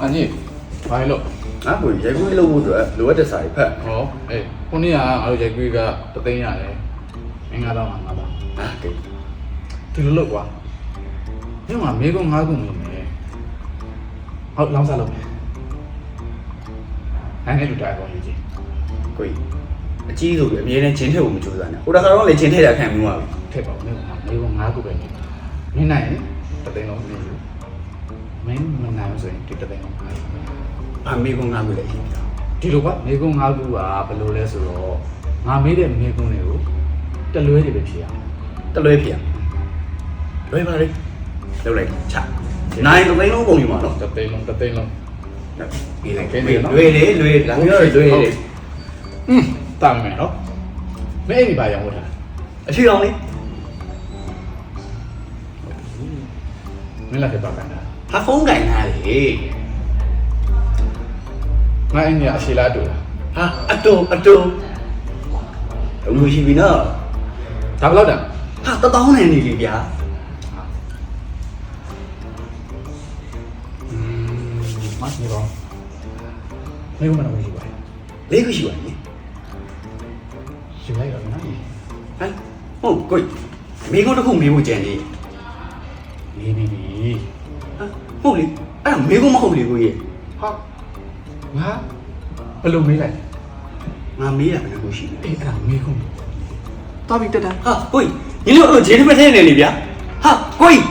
အန်ကြီးဘာလို့ငါ့ကိုရိုက်ခွေးလုပ်ဖို့အတွက်လိုအပ်တဲ့စာတွေဖတ်ဟောအေးခုနေ့ကငါတို့ရိုက်ကွေးကတသိန်းရတယ်မင်းကတော့ငါတော့ဟာကဲဒီလိုလုပ်ကွာညမှာမေကုန်းငါးခုမြင်နေဟုတ်လောင်းစားလုပ်မယ်နိုင်တဲ့လူတိုင်းပေါ်ယူကြည့်ကိုကြီးအကြီးဆိုပြီးအမြဲတမ်းဂျင်းထည့်ဖို့မကြိုးစားနဲ့ဟိုတစ်ခါတော့လည်းဂျင်းထည့်တာခံပြီးသွားပြီထည့်ပါဦးမင်းကမေကုန်းငါးခုပဲနေမင်းနိုင်ရင်တသိန်းလုံးနေယူမ င်းမနိုင်ဘူးဆိုရင်ဒီတသိန်းလုံးငါယူအမေကငါ့ကိုလည်းရေးပြတာဒီလိုကမေကုန်းငါးခုကဘယ်လိုလဲဆိုတော့ငါမေးတဲ့မေကုန်းတွေကိုတလွဲတွေပဲဖြေရအောင်တလွဲဖြစ်ရလွဲပါလေလောက်လိုက်ချနိုင်တစ်သိန်းလုံးပုံယူမှာနော်တသိန်းလုံးတသိန်းလုံးဒီလိုက်လွဲတယ်လွဲလာပြောလွဲတယ်อืมတာမယ်နော်မင်းအိမ်ဒီပါရောင်းဝတ်ထားအရှိအောင်လေးမင်းလာခဲ့ပါကန်တာ ဟာဖုန်းကင်ထားလေငါအိမ်ကြီးအရှိလားတူလားဟာအတူအတူအမှုရှိပြီနော်ဒါဘယ်လောက်တန်ဟာတတောင်းနေနေလေဗျာမတ်နေတော့မင်းကမနာမရှိပါဘူးလေးခုရှိပါလေယူလိုက်တော့နော်ဟမ်ဟုတ်ကိုကြီးမိကုန်းတစ်ခုမေးဖို့ကြံနေနေနေပြီ ဟာဟုတ်လေအဲ့ဒါမေးကုန်းမဟုတ်လေကိုကြီးဟာငါဘယ်လိုမေးလိုက်ငါမေးတာဘယ်လိုကိုရှိလဲအေးအဲ့ဒါမေးကုန်တော်ပြီတက်တာဟာကိုကြီးညီတို့အဲ့လိုဂျင်းတစ်ပတ်ထဲနေလေဗျာဟာကိုကြီး